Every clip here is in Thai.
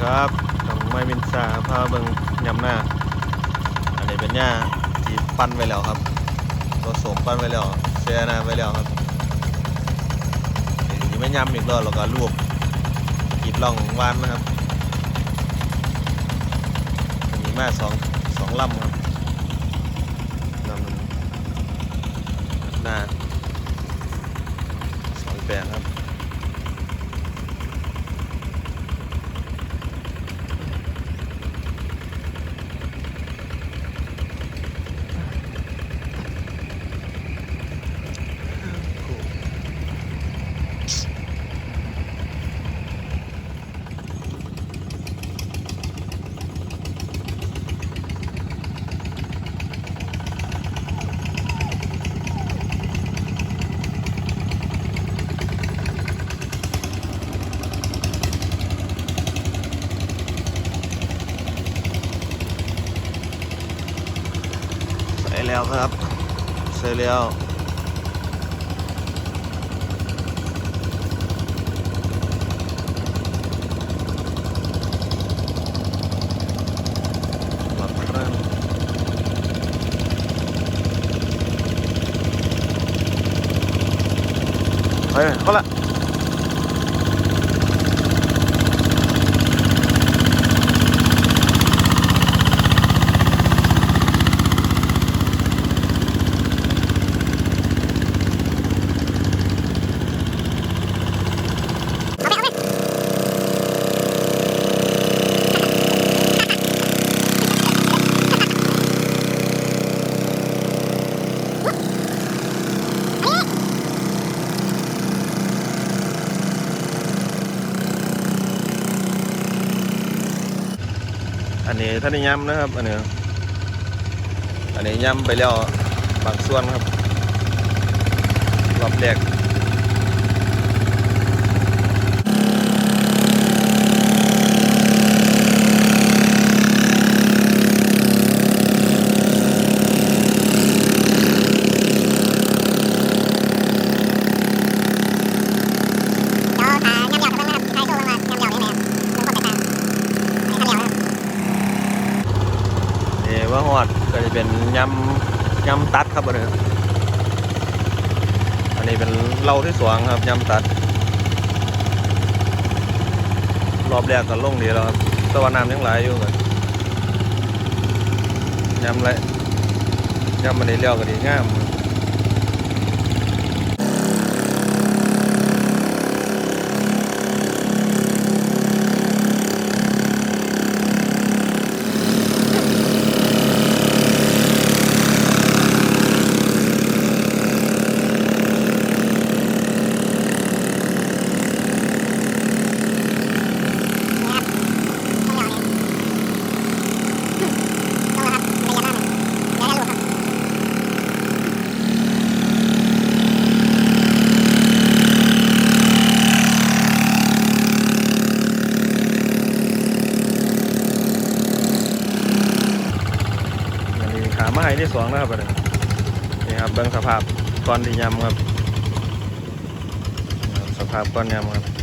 ครับต้องไม่มินซาพาเบิงยำหน้า อันนี้เป็นหญ้าที่ปั้นไว้แล้วครับตัวสมปั้นไว้แล้วเสียนาไว้แล้วครับอันนี้ไม่ยำอีกรอบแล้วก็ลวกกีดล่องวานนะครับอันนี้มาสองสองลำครับลำหน้าสองแปลงครับ ครับใส่แล้วหลับครั่ นี้ท่านนี้ย้ำนะครับอันนี้อันนี้ย้ำไปแล้วบางส่วนครับรอบแรก เดี๋ยวถ้าย่ำยาวกับเรื่องนะครับใครโชว์ว่าย่ำยาวได้ไหมครับเรื่องความแตกต่างในท่าเดียวนะครับ เอว่าฮอดก็จะเป็น ยำยำตัดครับอันนี้อันนี้เป็นเล่าที่สวงครับยำตัด รอบแรกก็ลงดีแล้วครับตะวันน้ำยังไหลายอยู่กันยำไรยำมันได้เลี้ยวก็ดีงาม นะครับนนี้นี่ครับเบิ้งสภาพก้อนที่ยำครับ สภาพก้อนยำครับ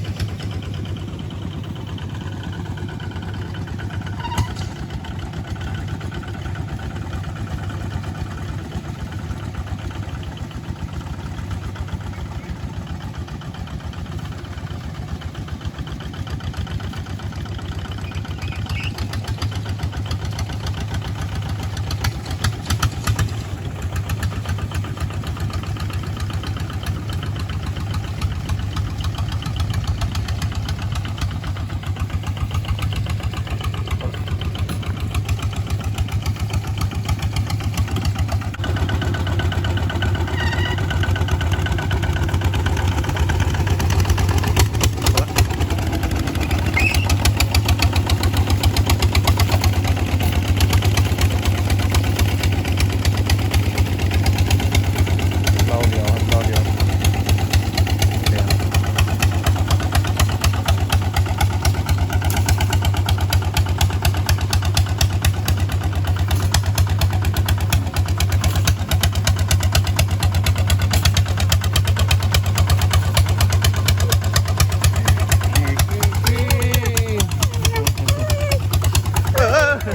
ครั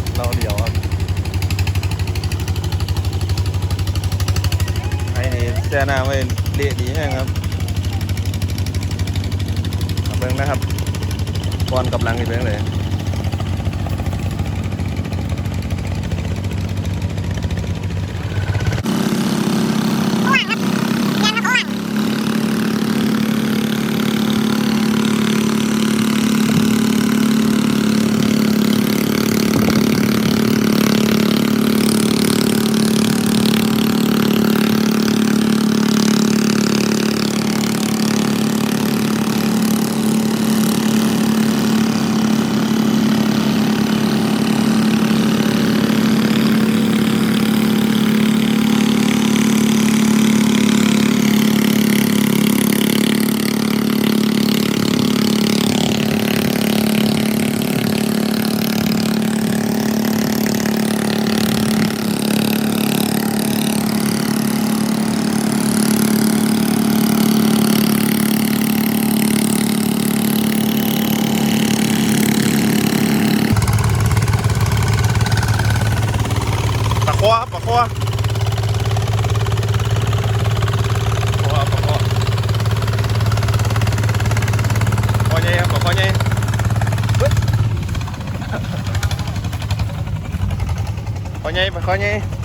บเราเดี๋ยวครับไอ้นี่แช่น้ำไว้เละดีแห้งครับเบิ่งนะครับก่อนกับหลังอีกเบิ่งเลย คอครับปลาคอปลาคอปลาคอคอใหญ่ครับปลาคอใหญ่คอใหญ่ปลาคอใหญ่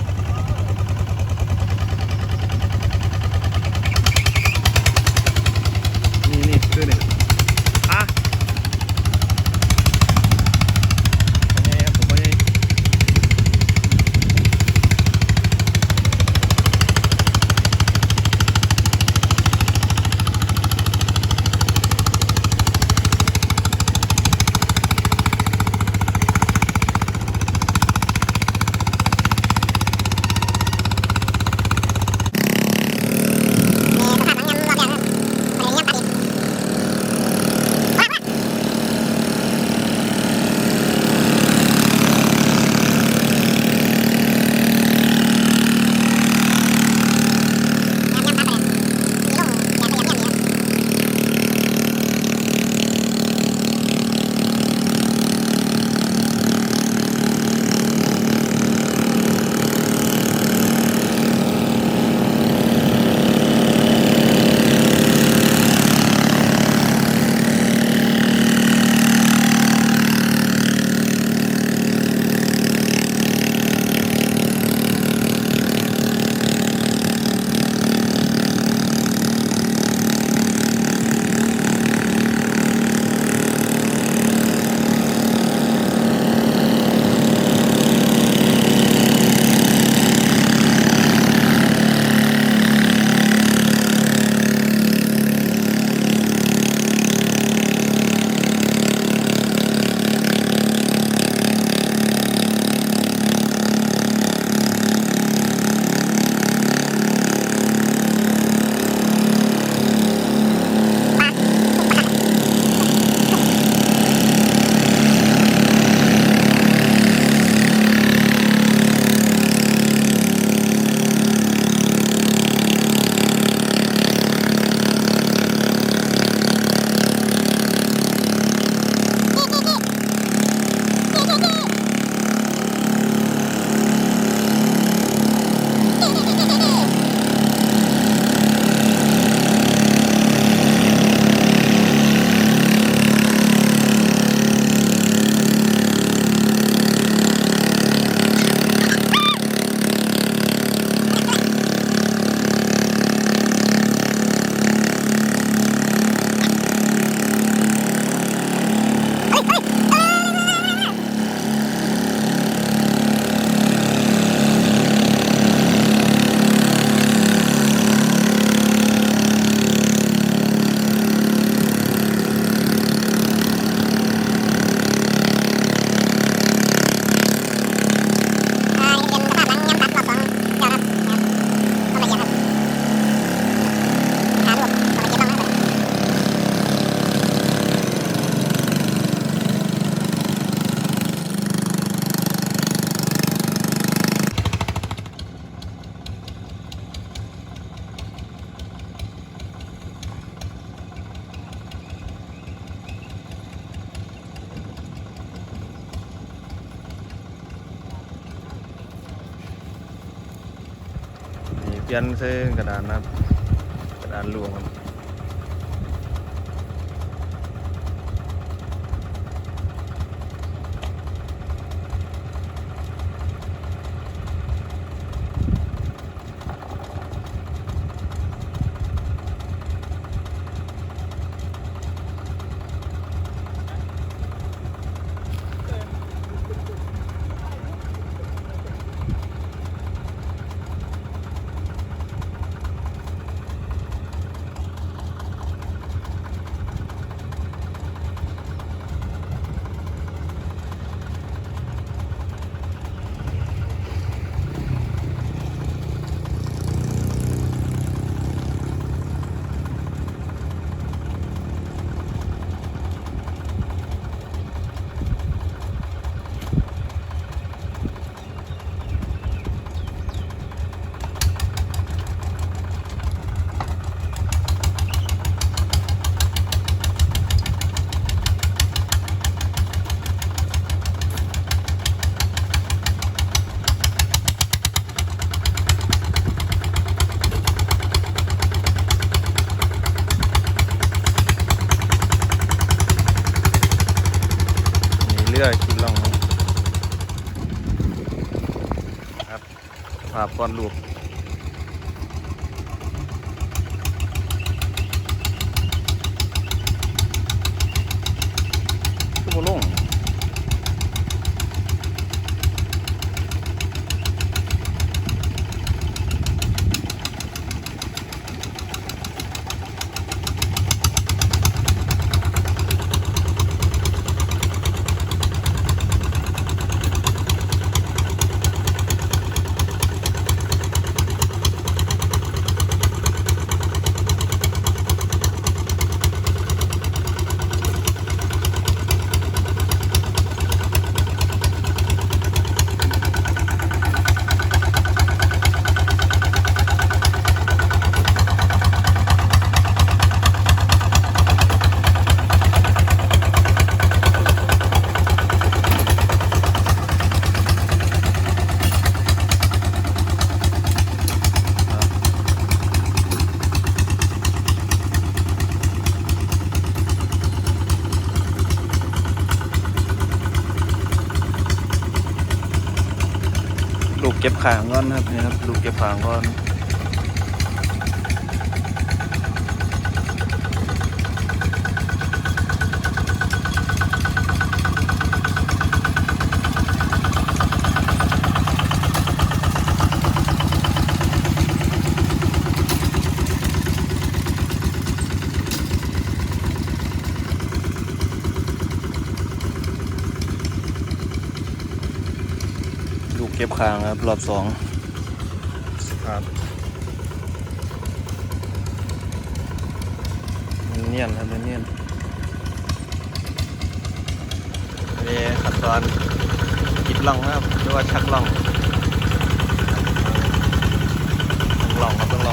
เขียนใส่กระดานนะกระดานลวงครับ ก่อนลูกขึ้นมาลง ลู กเก็บขางก่อนครับนี่ครับลูกเก็บขางก่อน เก็บคางครับ รอบสองครับเนียนครับเนียนนี่ขั้นตอนจิบล่องครับหรือว่าชักล่องล่องครับ